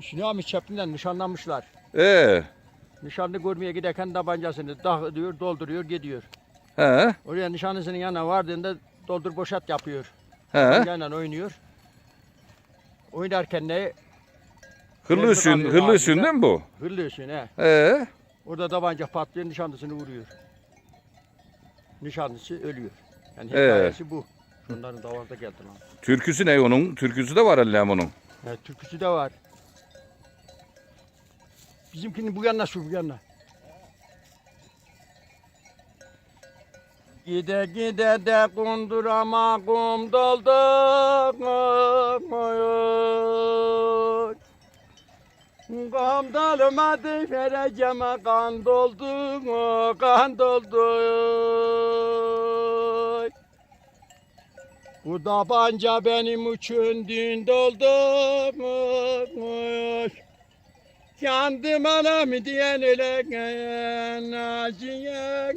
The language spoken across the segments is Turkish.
Sinami çepinden nişanlanmışlar. Ee, Nişanlı görmeye giderken tabancasını dağıtıyor, dolduruyor, gidiyor. he, Oraya nişanlısının yanına vardığında doldur boşalt yapıyor. he. Tabancayla oynuyor. Oynarken ne? Alıyor hırlıyorsun ağzına. değil mi bu? Hırlıyorsun he. Ee, Orada tabanca patlıyor, nişanlısını vuruyor. Nişanlısı ölüyor. Yani Ee. hikayesi bu. Şunların davarda geldi lan. türküsü ne onun? Türküsü de var Allah'ım onun. Evet, türküsü de var. Bizimkinin bu yanına şu bu yanına. Gide gide de kundurama kum doldu. Kum dolmadı vereceğime kan doldu. Kan doldu. Bu tabanca benim için din doldurmuş. Yandım anam diyen öyle naciye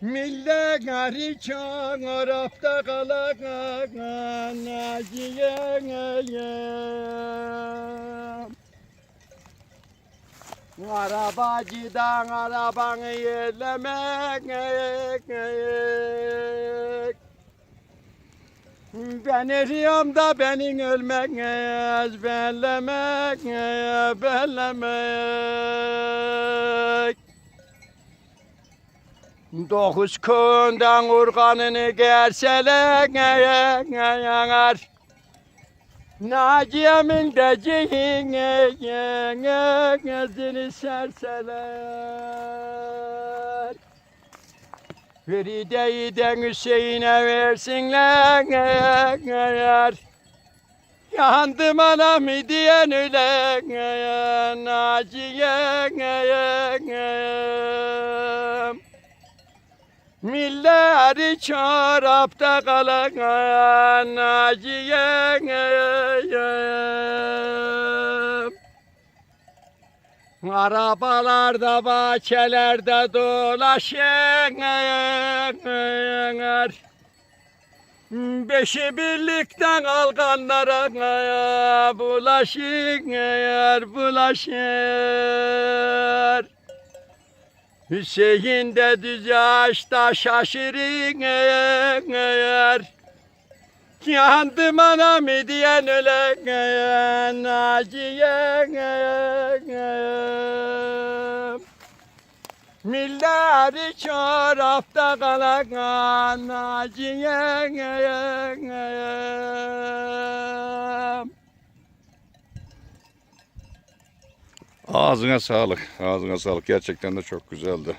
Millet gari çağ Arap'ta kalak naciye Arabacıdan arabanı yerlemek Ben eriyorum da benim ölmek Bellemek, bellemek Dokuz köyünden urganını gerseler Naciye'min de cihini serseler Feride'yi de Hüseyin'e versinler. Yandım anam diyen öyle. Naciye Milleri çorapta kalan Naciye Arabalarda bahçelerde dolaşır Beşi birlikten kalkanlara bulaşır, bulaşır. Hüseyin de düz yaşta şaşırır Yandım anam diyen ölen Naciye Milleri çorapta kalan Naciye Ağzına sağlık. Ağzına sağlık. Gerçekten de çok güzeldi.